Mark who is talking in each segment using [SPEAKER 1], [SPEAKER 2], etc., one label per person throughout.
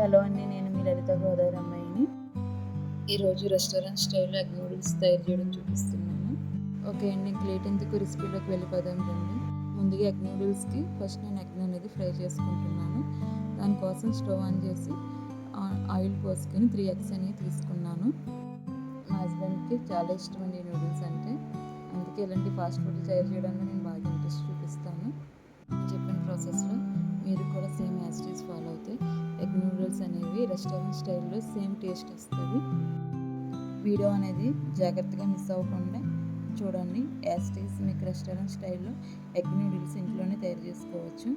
[SPEAKER 1] Hello అండి నేను మీ లలిత గోదావరి అమ్మాయిని. ఈరోజు రెస్టారెంట్ స్టైల్లో ఎగ్ నూడిల్స్ తయారు చేయడం చూపిస్తున్నాను. ఓకే అండి ఇంక లేట్ ఎందుకు రెసిపీలోకి వెళ్ళిపోదాం రండి. ముందుగా ఎగ్ నూడిల్స్కి ఫస్ట్ నేను ఎగ్ అనేది ఫ్రై చేసుకుంటున్నాను. దానికోసం స్టవ్ ఆన్ చేసి ఆయిల్ పోసుకొని త్రీ ఎగ్స్ అనేవి తీసుకున్నాను. మా హస్బెండ్కి చాలా ఇష్టం అండి నూడిల్స్ అంటే. అందుకే ఇలాంటి ఫాస్ట్ ఫుడ్ తయారు చేయడంలో నేను బాగా ఇంట్రెస్ట్ చూపిస్తాను. చెప్పిన ప్రాసెస్లో మీరు కూడా సేమ్ యాస్టీస్ ఫాలో అవుతే ఎగ్ నూడిల్స్ అనేవి రెస్టారెంట్ స్టైల్లో సేమ్ టేస్ట్ వస్తుంది. వీడియో అనేది జాగ్రత్తగా మిస్ అవ్వకుండా చూడండి యాస్టీస్ మీకు రెస్టారెంట్ స్టైల్లో ఎగ్ నూడిల్స్ ఇంట్లోనే తయారు చేసుకోవచ్చు.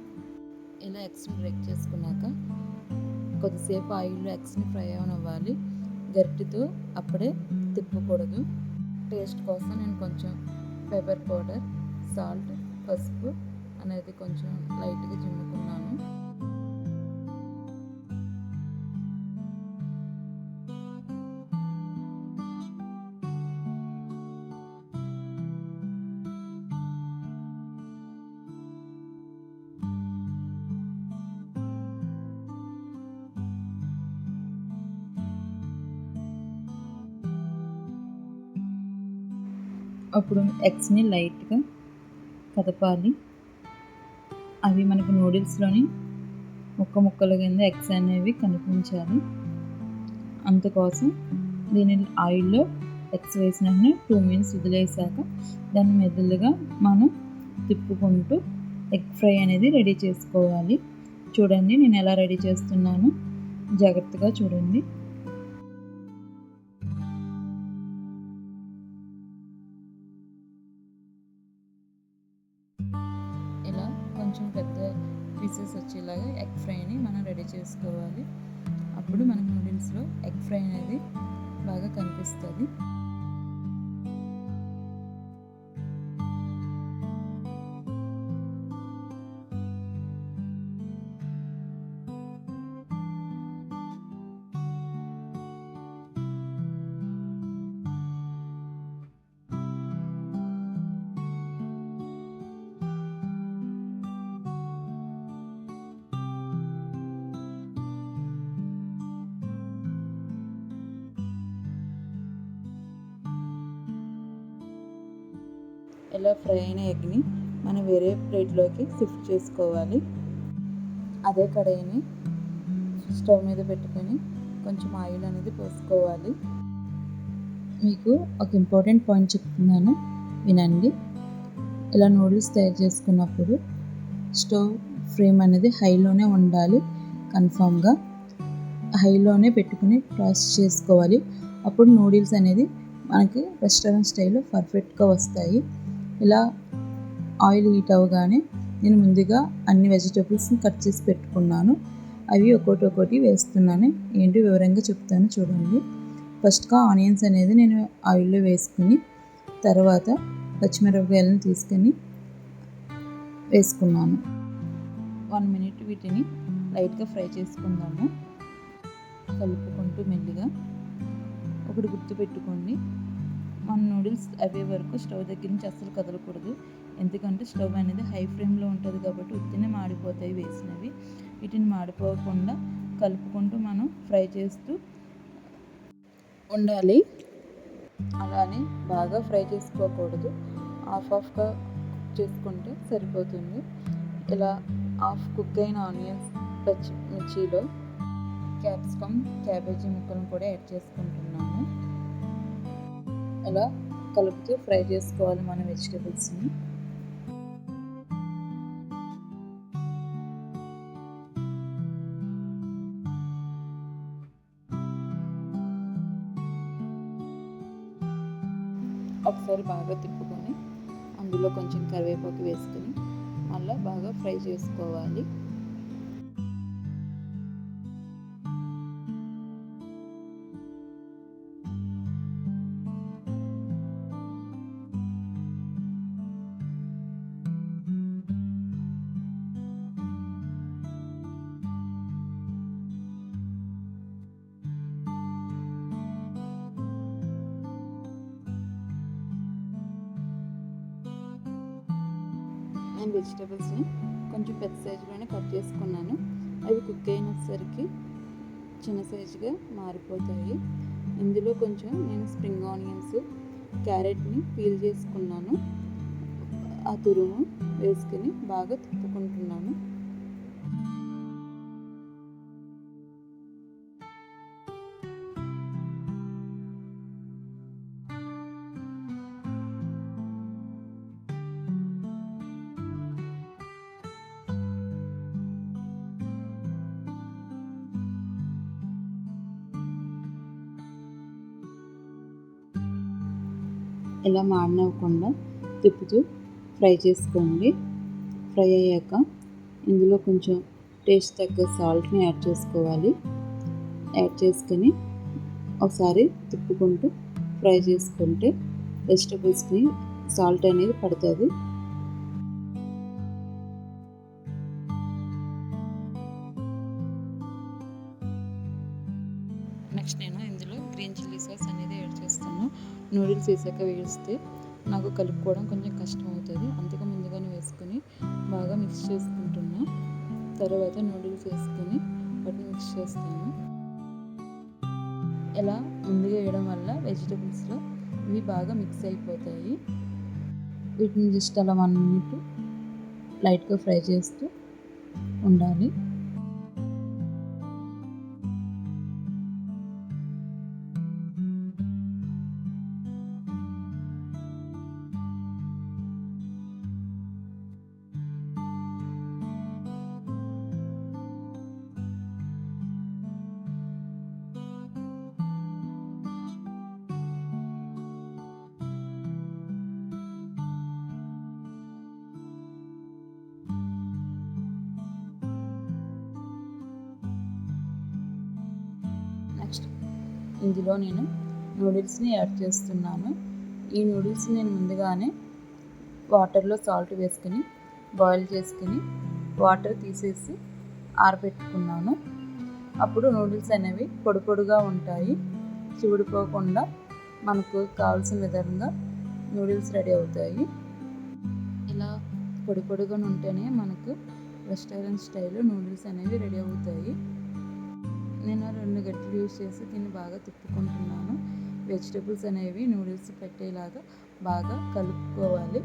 [SPEAKER 1] ఇలా ఎగ్స్ని బ్రేక్ చేసుకున్నాక కొద్దిసేపు ఆయిల్లో ఎగ్స్ని ఫ్రై అవనివ్వాలి. గరిటెతో అప్పుడే తిప్పకూడదు. టేస్ట్ కోసం నేను కొంచెం పెప్పర్ పౌడర్ సాల్ట్ పసుపు అనేది కొంచెం లైట్గా చిమ్ముకున్నాను. అప్పుడు ఎగ్స్ని లైట్గా కదపాలి. అవి మనకు నూడిల్స్లోని ముక్క ముక్కల కింద ఎగ్స్ అనేవి కనిపించాలి. అందుకోసం దీని ఆయిల్లో ఎగ్స్ వేసిన టూ మినిట్స్ వదిలేసాక దాన్ని మెదులుగా మనం తిప్పుకుంటూ ఎగ్ ఫ్రై అనేది రెడీ చేసుకోవాలి. చూడండి నేను ఎలా రెడీ చేస్తున్నాను. జాగ్రత్తగా చూడండి. పీసెస్ వచ్చేలాగా ఎగ్ ఫ్రైని మనం రెడీ చేసుకోవాలి. అప్పుడు మనకు నూడిల్స్లో ఎగ్ ఫ్రై అనేది బాగా కనిపిస్తుంది. ఇలా ఫ్రై అయిన ఎగ్ని మనం వేరే ప్లేట్లోకి షిఫ్ట్ చేసుకోవాలి. అదే కడాయిని స్టవ్ మీద పెట్టుకొని కొంచెం ఆయిల్ అనేది పోసుకోవాలి. మీకు ఒక ఇంపార్టెంట్ పాయింట్ చెప్తున్నాను వినండి. ఇలా నూడిల్స్ తయారు చేసుకున్నప్పుడు స్టవ్ ఫ్లేమ్ అనేది హైలోనే ఉండాలి కన్ఫామ్గా. హైలోనే పెట్టుకుని ప్రాసెస్ చేసుకోవాలి. అప్పుడు నూడిల్స్ అనేది మనకి రెస్టారెంట్ స్టైల్లో పర్ఫెక్ట్గా వస్తాయి. ఇలా ఆయిల్ హీట్ అవ్వగానే నేను ముందుగా అన్ని వెజిటేబుల్స్ని కట్ చేసి పెట్టుకున్నాను. అవి ఒక్కొక్కటి ఒక్కోటి వేస్తున్నాను. ఏంటి వివరంగా చెప్తాను చూడండి. ఫస్ట్గా ఆనియన్స్ అనేది నేను ఆయిల్లో వేసుకుని తర్వాత పచ్చిమిరపకాయలను తీసుకొని వేసుకున్నాను. వన్ మినిట్ వీటిని లైట్గా ఫ్రై చేసుకుందాము. కలుపుకుంటూ మెల్లిగా ఒకటి గుర్తుపెట్టుకోండి. మన నూడిల్స్ అవే వరకు స్టవ్ దగ్గర నుంచి అస్సలు కదలకూడదు. ఎందుకంటే స్టవ్ అనేది హై ఫ్లేమ్లో ఉంటుంది కాబట్టి ఉత్తినే మాడిపోతాయి వేసినవి. వీటిని మాడిపోకుండా కలుపుకుంటూ మనం ఫ్రై చేస్తూ ఉండాలి. అలానే బాగా ఫ్రై చేసుకోకూడదు. హాఫ్ హాఫ్గా చేసుకుంటే సరిపోతుంది. ఇలా హాఫ్ కుక్ అయిన ఆనియన్స్ పచ్చిమిర్చిలో క్యాప్సికమ్ క్యాబేజీ ముక్కలను కూడా యాడ్ చేసుకుంటాం అలా కలుపుతూ ఫ్రై చేసుకోవాలి మన వెజిటేబుల్స్ని. ఒకసారి బాగా తిప్పుకొని అందులో కొంచెం కరివేపాకు వేసుకొని మళ్ళీ బాగా ఫ్రై చేసుకోవాలి. వెజిటేబుల్స్ని కొంచెం పెద్ద సైజులోనే కట్ చేసుకున్నాను. అవి కుక్ అయినసరికి చిన్న సైజుగా మారిపోతాయి. ఇందులో కొంచెం నేను స్ప్రింగ్ ఆనియన్స్ క్యారెట్ని పీల్ చేసుకున్నాను. ఆ తురుము వేసుకుని బాగా తిప్పుకుంటున్నాను. ఇలా మాడినవ్వకుండా తిప్పుతూ ఫ్రై చేసుకోండి. ఫ్రై అయ్యాక ఇందులో కొంచెం టేస్ట్ తగ్గ సాల్ట్ని యాడ్ చేసుకోవాలి. యాడ్ చేసుకొని ఒకసారి తిప్పుకుంటూ ఫ్రై చేసుకుంటే వెజిటబుల్స్కి సాల్ట్ అనేది పడుతుంది. నూడిల్స్ వేసాక వేస్తే నాకు కలుపుకోవడం కొంచెం కష్టం అవుతుంది. అందుకే ముందుగానే వేసుకొని బాగా మిక్స్ చేసుకుంటున్నా. తర్వాత నూడిల్స్ వేసుకొని వాటిని మిక్స్ చేస్తాను. ఇలా ముందుగా వేయడం వల్ల వెజిటబుల్స్లో ఇవి బాగా మిక్స్ అయిపోతాయి. వీటిని జస్ట్ అలా వన్ మినిట్ లైట్గా ఫ్రై చేస్తూ ఉండాలి. ఇందులో నేను నూడిల్స్ని యాడ్ చేస్తున్నాను. ఈ నూడిల్స్ నేను ముందుగానే వాటర్లో సాల్ట్ వేసుకుని బాయిల్ చేసుకుని వాటర్ తీసేసి ఆరబెట్టుకున్నాను. అప్పుడు నూడిల్స్ అనేవి పొడి పొడిగా ఉంటాయి. చివుడిపోకుండా మనకు కావాల్సిన విధంగా నూడిల్స్ రెడీ అవుతాయి. ఇలా పొడి పొడిగా ఉంటేనే మనకు రెస్టారెంట్ స్టైల్లో నూడిల్స్ అనేవి రెడీ అవుతాయి. నేను రెండు గట్లు యూజ్ చేసి దీన్ని బాగా తిప్పుకుంటున్నాను. వెజిటబుల్స్ అనేవి నూడిల్స్ పెట్టేలాగా బాగా కలుపుకోవాలి.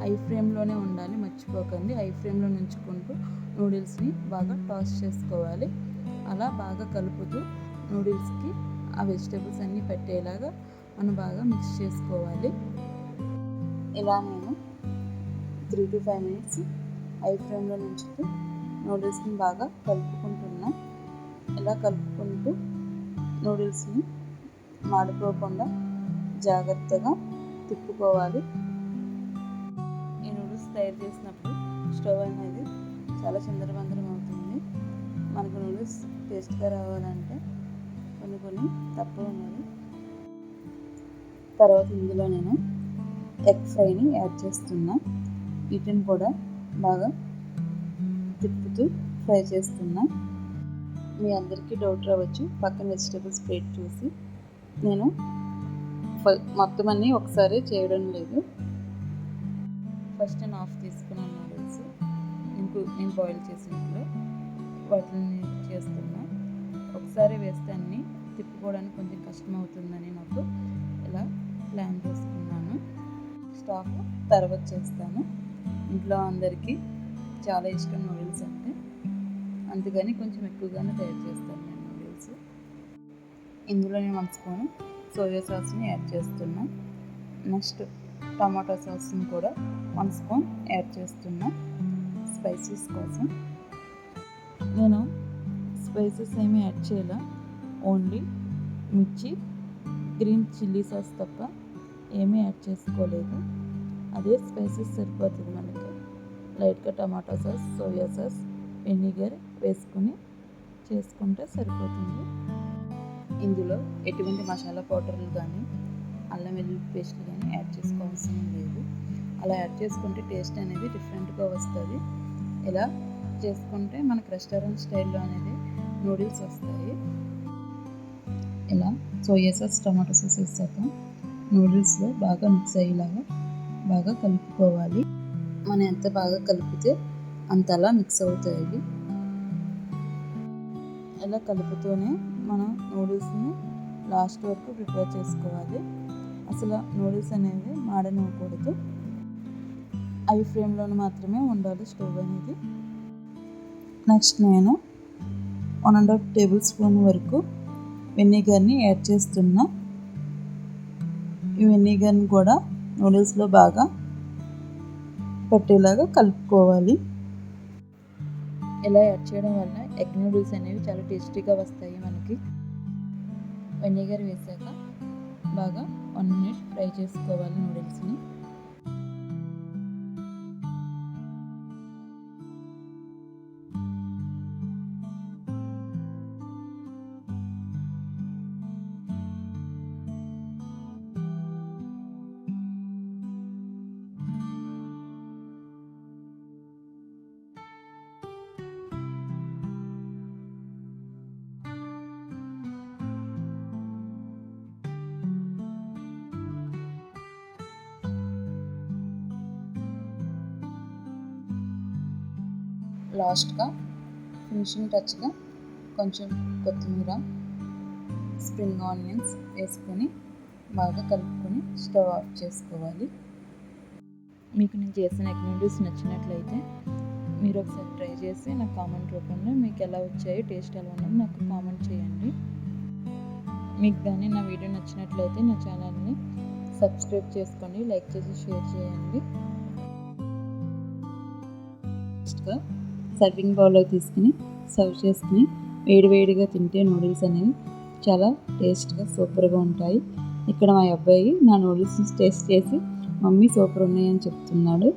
[SPEAKER 1] హై ఫ్లేమ్లోనే ఉండాలి మర్చిపోకండి. హై ఫ్లేమ్లో ఉంచుకుంటూ నూడిల్స్ని బాగా టాస్ చేసుకోవాలి. అలా బాగా కలుపుతూ నూడిల్స్కి ఆ వెజిటబుల్స్ అన్నీ పెట్టేలాగా మనం బాగా మిక్స్ చేసుకోవాలి. ఇలా నేను three to five minutes high ఫ్లేమ్లో నుంచుతూ నూడిల్స్ని బాగా కలుపుకుంటున్నాను. అలా కలుపుకుంటూ నూడిల్స్ని మాడిపోకుండా జాగ్రత్తగా తిప్పుకోవాలి. ఈ నూడిల్స్ తయారు చేసినప్పుడు స్టవ్ అనేది చాలా చిందరబందరం అవుతుంది. మనకు నూడిల్స్ టేస్ట్గా రావాలంటే కొన్ని కొన్ని తప్పులు ఉన్నది తర్వాత ఇందులో నేను ఎగ్ ఫ్రైని యాడ్ చేస్తున్నా. వీటిని కూడా బాగా తిప్పుతూ ఫ్రై చేస్తున్నా. మీ అందరికీ డౌట్ రావచ్చు. పక్కన వెజిటేబుల్స్ ప్లేట్ చూసి. నేను మొత్తం అన్నీ ఒకసారి చేయడం లేదు. ఫస్ట్ నేను ఆఫ్ తీసుకున్నాను నూడిల్స్ ఇంకో నేను బాయిల్ చేసినప్పుడు వాటిని చేస్తున్నా. ఒకసారి వేస్తే అన్నీ తిప్పుకోవడానికి కొంచెం కష్టం అవుతుందని నాకు ఇలా ప్లాన్ చేసుకున్నాను. స్టాఫ్ తర్వాత చేస్తాను. ఇంట్లో అందరికీ చాలా ఇష్టం నూడిల్స్ అంటే. అందుకని కొంచెం ఎక్కువగానే తయారు చేస్తాను నేను నూడిల్స్. ఇందులో నేను వన్ స్పూన్ సోయా సాస్ని యాడ్ చేస్తున్నా. నెక్స్ట్ టమాటో సాస్ని కూడా వన్ స్పూన్ యాడ్ చేస్తున్నా స్పైసెస్ కోసం. నేను స్పైసెస్ ఏమీ యాడ్ చేయాల. ఓన్లీ మిర్చి గ్రీన్ చిల్లీ సాస్ తప్ప ఏమీ యాడ్ చేసుకోలేదు. అదే స్పైసెస్ సరిపోతుంది మనకి. లైట్గా tomato sauce soya sauce vinegar వేసుకొని చేసుకుంటే సరిపోతుంది. ఇందులో ఎటువంటి మసాలా పౌడర్లు కానీ అల్లం వెల్లుల్లి పేస్ట్లు కానీ యాడ్ చేసుకోవాల్సిన లేదు. అలా యాడ్ చేసుకుంటే టేస్ట్ అనేది డిఫరెంట్గా వస్తుంది. ఇలా చేసుకుంటే మనకు రెస్టారెంట్ స్టైల్లో అనేది నూడిల్స్ వస్తాయి. ఇలా సోయా సాస్ టమాటో సాస్ వేసాక నూడిల్స్లో బాగా మిక్స్ అయ్యేలాగా బాగా కలుపుకోవాలి. మనం ఎంత బాగా కలిపితే అంతలా మిక్స్ అవుతాయి. ఇలా కలుపుతూనే మనం నూడిల్స్ని లాస్ట్ వరకు ప్రిపేర్ చేసుకోవాలి. అసలు నూడిల్స్ అనేవి మాడనివ్వకూడదు. ఐ ఫ్రేమ్లోనే మాత్రమే ఉండాలి స్టవ్ అనేది. నెక్స్ట్ నేను one and half tablespoon వరకు వెనిగర్ని యాడ్ చేస్తున్నా. ఈ వెనిగర్ని కూడా నూడిల్స్లో బాగా పట్టేలాగా కలుపుకోవాలి. ఇలా యాడ్ చేయడం వల్ల ఎగ్ నూడిల్స్ అనేవి చాలా టేస్టీగా వస్తాయి మనకి. వెనిగర్ వేసాక బాగా వన్ మినిట్ ఫ్రై చేసుకోవాలి నూడిల్స్ని. లాస్ట్గా ఫినిషింగ్ టచ్గా కొంచెం కొత్తిమీర స్ప్రింగ్ ఆనియన్స్ వేసుకొని బాగా కలుపుకొని స్టవ్ ఆఫ్ చేసుకోవాలి. మీకు నేను చేసిన ఎగ్ నూడిల్స్ నచ్చినట్లయితే మీరు ఒకసారి ట్రై చేసి నాకు కామెంట్ రూపంలో మీకు ఎలా వచ్చాయో టేస్ట్ ఎలా ఉన్నది నాకు కామెంట్ చేయండి. మీకు కానీ నా వీడియో నచ్చినట్లయితే నా ఛానల్ని సబ్స్క్రైబ్ చేసుకోండి లైక్ చేసి షేర్ చేయండి. నెక్స్ట్గా సర్వింగ్ బౌల్లో తీసుకుని సర్వ్ చేసుకుని వేడివేడిగా తింటే నూడిల్స్ అనేవి చాలా టేస్ట్గా సూపర్గా ఉంటాయి. ఇక్కడ మా అబ్బాయి నా నూడిల్స్ టేస్ట్ చేసి మమ్మీ సూపర్ ఉన్నాయని చెప్తున్నాడు.